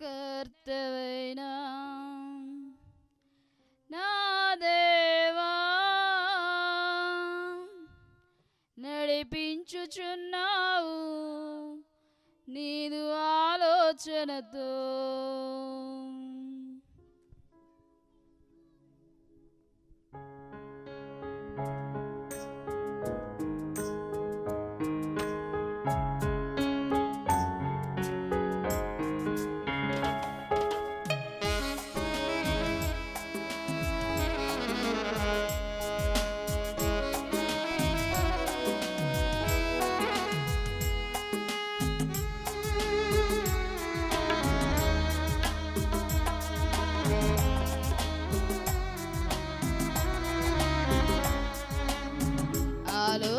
കർത്തവൈനാ నాదేవా నడిపించుచున్నావు నీదు ఆలోచనతో.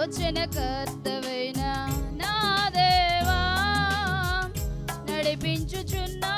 ఆలోచన కర్తవైన నా దేవా నడిపించుచున్నా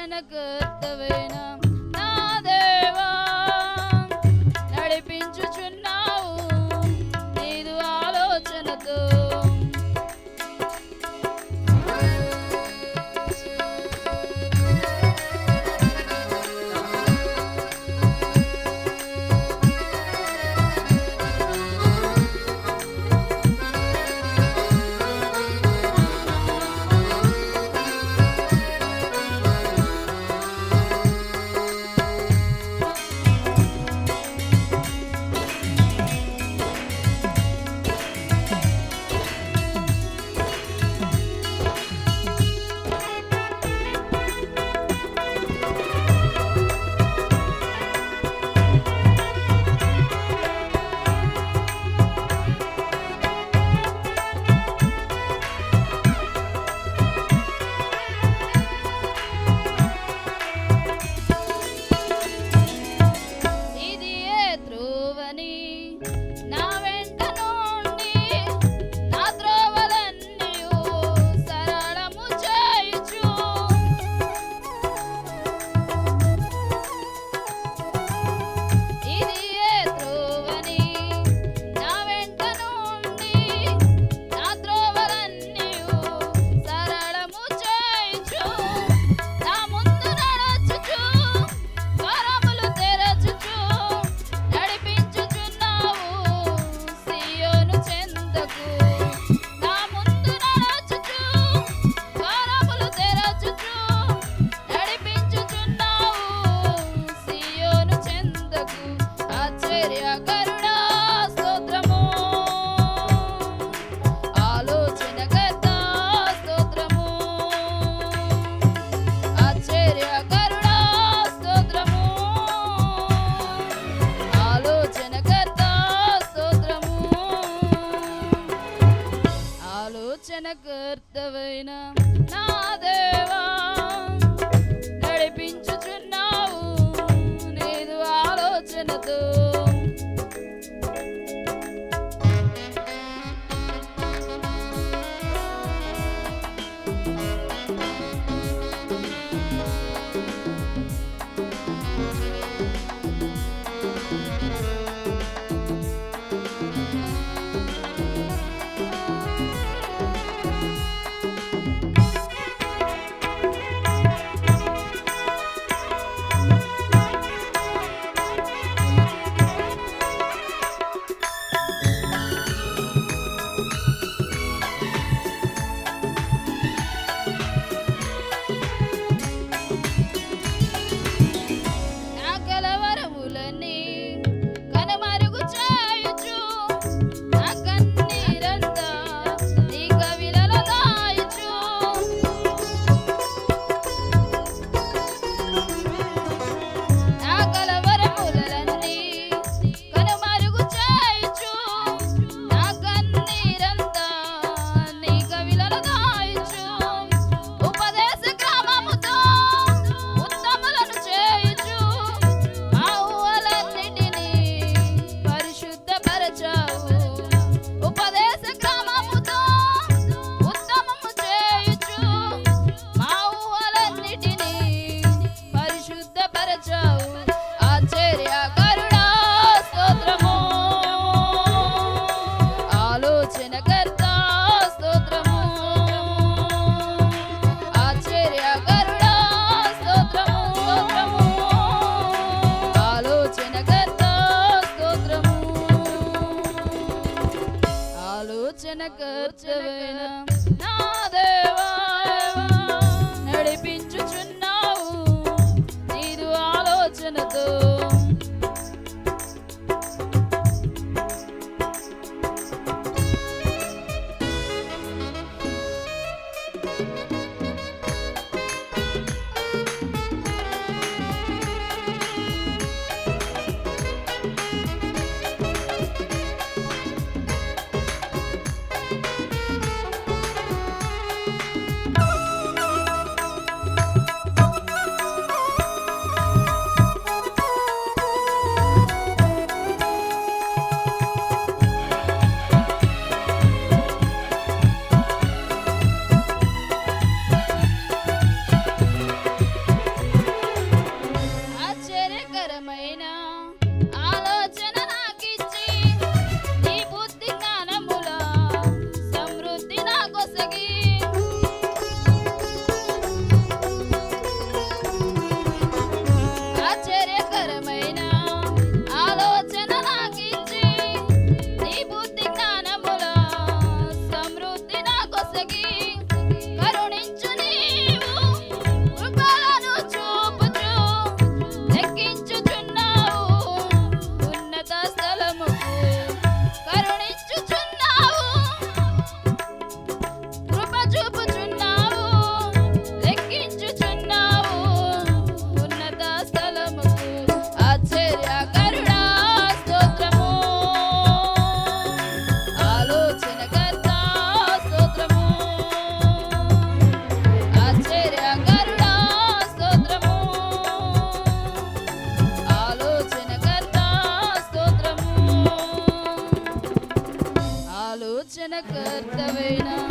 દર્શન કરત વિના so 那个，这位呢？విమోచన నా